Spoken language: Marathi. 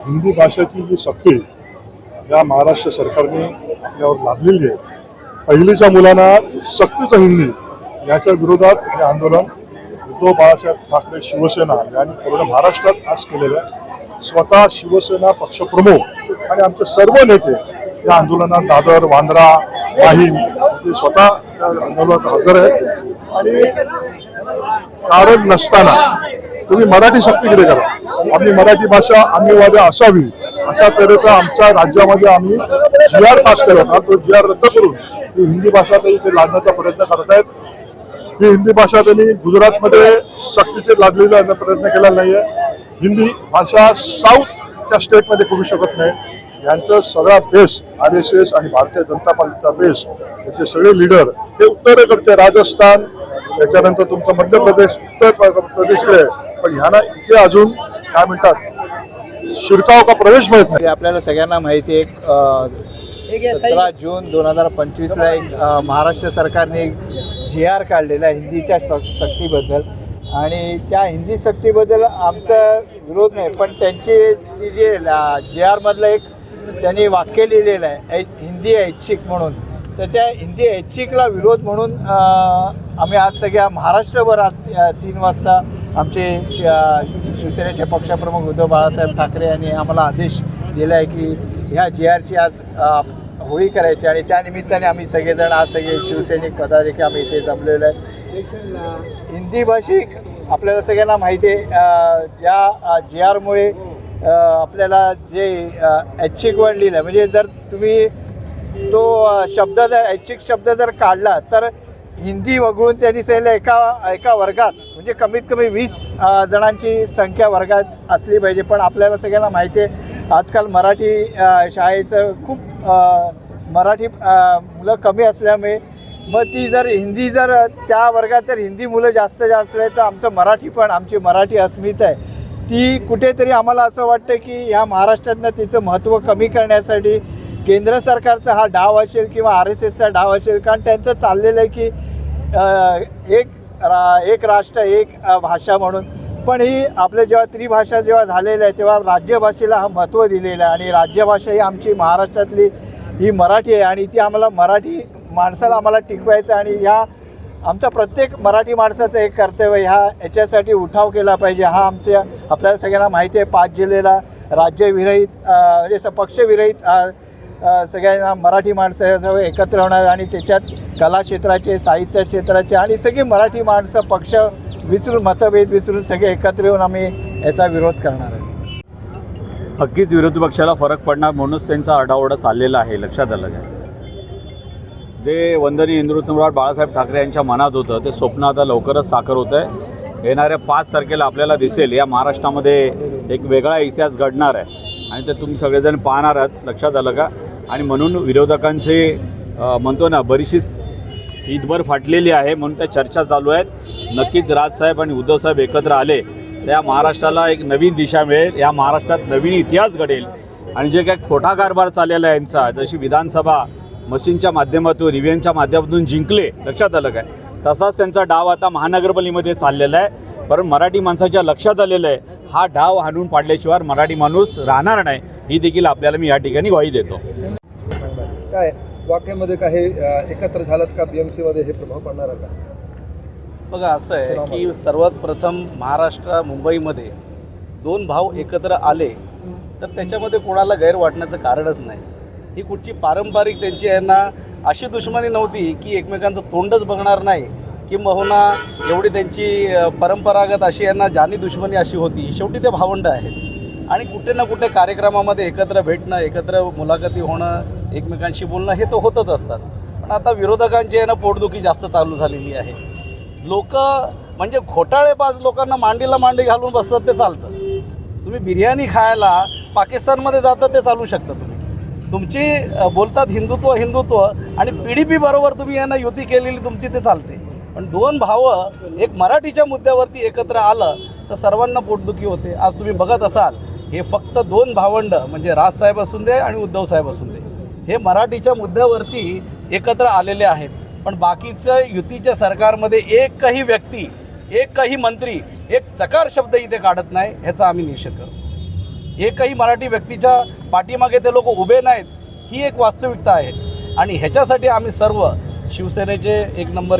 हिंदी भाषेची जी सक्ती या महाराष्ट्र सरकारने आपल्यावर लादलेली आहे पहिलीच्या मुलांना सक्तीचं हिंदी याच्या विरोधात हे आंदोलन उद्धव बाळासाहेब ठाकरे शिवसेना यांनी पूर्ण महाराष्ट्रात आज केलेलं आहे. स्वतः शिवसेना पक्षप्रमुख आणि आमचे सर्व नेते या आंदोलनात दादर वांद्रा माहीम ते स्वतः त्या आंदोलनात हजर आहेत. आणि कारण नसताना तुम्ही मराठी सक्तीकडे करा. आम्ही मराठी भाषा अनिवार्य असावी अशा तऱ्हेचा आमच्या राज्यामध्ये आम्ही जी आर पास करत होता तो जी आर रद्द करून ही हिंदी भाषा ते इथे लादण्याचा प्रयत्न करत आहेत. ही हिंदी भाषा त्यांनी गुजरातमध्ये सक्तीचे लादलेला प्रयत्न केला नाही आहे हिंदी भाषा साऊथच्या स्टेटमध्ये करू शकत नाही. यांचं सगळा बेस आर एस एस आणि भारतीय जनता पार्टीचा बेस याचे सगळे लीडर हे उत्तरेकडचे राजस्थान त्याच्यानंतर तुमचं मध्य प्रदेश उत्तर प्र- प्रदेशकडे आहे. पण ह्यांना इथे अजून काय म्हणतात? शिरकाव का प्रवेश मिळत नाही. आपल्याला सगळ्यांना माहिती आहे एक सतरा जून दोन हजार पंचवीसला एक महाराष्ट्र सरकारने एक जी आर काढलेला आहे हिंदीच्या सक्तीबद्दल. आणि त्या हिंदी सक्तीबद्दल आमचा विरोध नाही पण त्यांची ती जे जी आरमधलं एक त्यांनी वाक्य लिहिलेलं आहे ऐ- हिंदी ऐच्छिक म्हणून. तर त्या हिंदी ऐच्छिकला विरोध म्हणून आम्ही आज सगळ्या महाराष्ट्रभर आज तीन वाजता आमचे शि- शिवसेनेचे पक्षप्रमुख उद्धव बाळासाहेब ठाकरे यांनी आम्हाला आदेश दिला आहे की ह्या जी आरची आज होळी करायची आणि त्यानिमित्ताने आम्ही सगळेजण आज सगळे शिवसैनिक पदाधिकारी आम्ही इथे जमलेलो आहे. हिंदी भाषिक आपल्याला सगळ्यांना माहिती आहे ज्या जी आरमुळे आपल्याला जे ऐच्छिक वर्ण लिहिलं म्हणजे जर तुम्ही तो शब्द जर ऐच्छिक शब्द जर काढला तर हिंदी वगळून त्यांनी सांगितलं एका एका वर्गात म्हणजे कमीत कमी वीस जणांची संख्या वर्गात असली पाहिजे. पण आपल्याला सगळ्यांना माहिती आहे आजकाल मराठी शाळेचं खूप मराठी मुलं कमी असल्यामुळे मग ती जर हिंदी जर त्या वर्गात जर हिंदी मुलं जास्त जास्त आहे तर आमचं मराठी पण आमची मराठी अस्मिता आहे. ती कुठेतरी आम्हाला असं वाटतं की ह्या महाराष्ट्रातनं तिचं महत्त्व कमी करण्यासाठी केंद्र सरकारचा हा डाव असेल किंवा आर एस एसचा डाव असेल कारण त्यांचं चाललेलं आहे की एक रा एक राष्ट्र एक भाषा म्हणून. पण ही आपल्या जेव्हा त्रिभाषा जेव्हा झालेल्या आहे तेव्हा राज्यभाषेला हा महत्त्व दिलेलं आहे. आणि राज्यभाषा ही आमची महाराष्ट्रातली ही मराठी आहे. आणि ती आम्हाला मराठी माणसाला आम्हाला टिकवायचं आणि ह्या आमचा प्रत्येक मराठी माणसाचं एक कर्तव्य ह्या याच्यासाठी उठाव केला पाहिजे. हा आमच्या आपल्याला सगळ्यांना माहिती आहे. पाच जिल्ह्याला राज्यविरहित म्हणजे पक्षविरहित सगळ्यांना मराठी माणसं सर्व एकत्र होणार आणि त्याच्यात कला क्षेत्राचे साहित्य क्षेत्राचे आणि सगळी मराठी माणसं पक्ष विसरून मतभेद विसरून सगळे एकत्र येऊन आम्ही याचा विरोध करणार आहे. नक्कीच विरोधी पक्षाला फरक पडणार म्हणूनच त्यांचा आरडाओरडा चाललेला आहे. लक्षात आलं काय जे वंदनीय हिंदू सम्राट बाळासाहेब ठाकरे यांच्या मनात होतं ते स्वप्न आता लवकरच साकार होतं आहे. येणाऱ्या पाच तारखेला आपल्याला दिसेल या महाराष्ट्रामध्ये एक वेगळा इतिहास घडणार आहे. आणि ते तुम्ही सगळेजण पाहणार आहात. लक्षात आलं का? आणि म्हणून विरोधकांचे म्हणतो ना बरीचशी ईदभर फाटलेली आहे म्हणून त्या चर्चा चालू आहेत. नक्कीच राजसाहेब आणि उद्धवसाहेब एकत्र आले त्या महाराष्ट्राला एक नवीन दिशा मिळेल या महाराष्ट्रात नवीन इतिहास घडेल. आणि जे काय खोटा कारभार चाललेला आहे यांचा जशी विधानसभा मशीनच्या माध्यमातून ईव्हीएमच्या माध्यमातून जिंकले लक्षात आलं काय? तसाच त्यांचा डाव आता महानगरपालिकेमध्ये चाललेला आहे. पण मराठी माणसाच्या लक्षात आलेलं आहे हा डाव हाणून पाडल्याशिवाय मराठी माणूस राहणार नाही. ही देखील आपल्याला मी या ठिकाणी ग्वाही देतो. काय वाक्यामध्ये काय हे अ, एकत्र झालात का बीएमसी मध्ये हे प्रभाव पडणार आहे का? बघा असं आहे की सर्वात प्रथम महाराष्ट्र मुंबईमध्ये दोन भाऊ एकत्र आले तर त्याच्यामध्ये कोणाला गैर वाटण्याचं कारणच नाही. ही कुठची पारंपरिक त्यांची यांना अशी दुश्मनी नव्हती की एकमेकांचं तोंडच बघणार नाही किंबहुना एवढी त्यांची परंपरागत अशी यांना जानी दुश्मनी अशी होती. शेवटी ते भावंड आहेत. आणि कुठे ना कुठे कार्यक्रमामध्ये एकत्र भेटणं एकत्र मुलाखती होणं एकमेकांशी बोलणं हे तर होतच असतात. पण आता विरोधकांची आहे ना पोटदुखी जास्त चालू झालेली आहे. लोक म्हणजे घोटाळेबाज लोकांना मांडीला मांडी घालून बसतात ते चालतं. तुम्ही बिर्याणी खायला पाकिस्तानमध्ये जातं ते चालू शकतं तुम्ही. तुमची बोलतात हिंदुत्व हिंदुत्व आणि पी डी पीबरोबर तुम्ही यांना युती केलेली तुमची ते चालते. पण दोन भावं एक मराठीच्या मुद्द्यावरती एकत्र आलं तर सर्वांना पोटदुखी होते. आज तुम्ही बघत असाल हे फक्त दोन भावंड म्हणजे राजसाहेब असून दे आणि उद्धवसाहेब असून दे हे मराठीच्या मुद्द्यावरती एकत्र आलेले आहेत. पण बाकीचं युतीच्या सरकारमध्ये एकही व्यक्ती एकही मंत्री एक चकार शब्द इथे काढत नाही ह्याचा आम्ही निषेध करतो. एकही मराठी व्यक्तीच्या पाठीमागे ते लोक उभे नाहीत ही एक वास्तविकता आहे. आणि ह्याच्यासाठी आम्ही सर्व शिवसेनेचे एक नंबरचे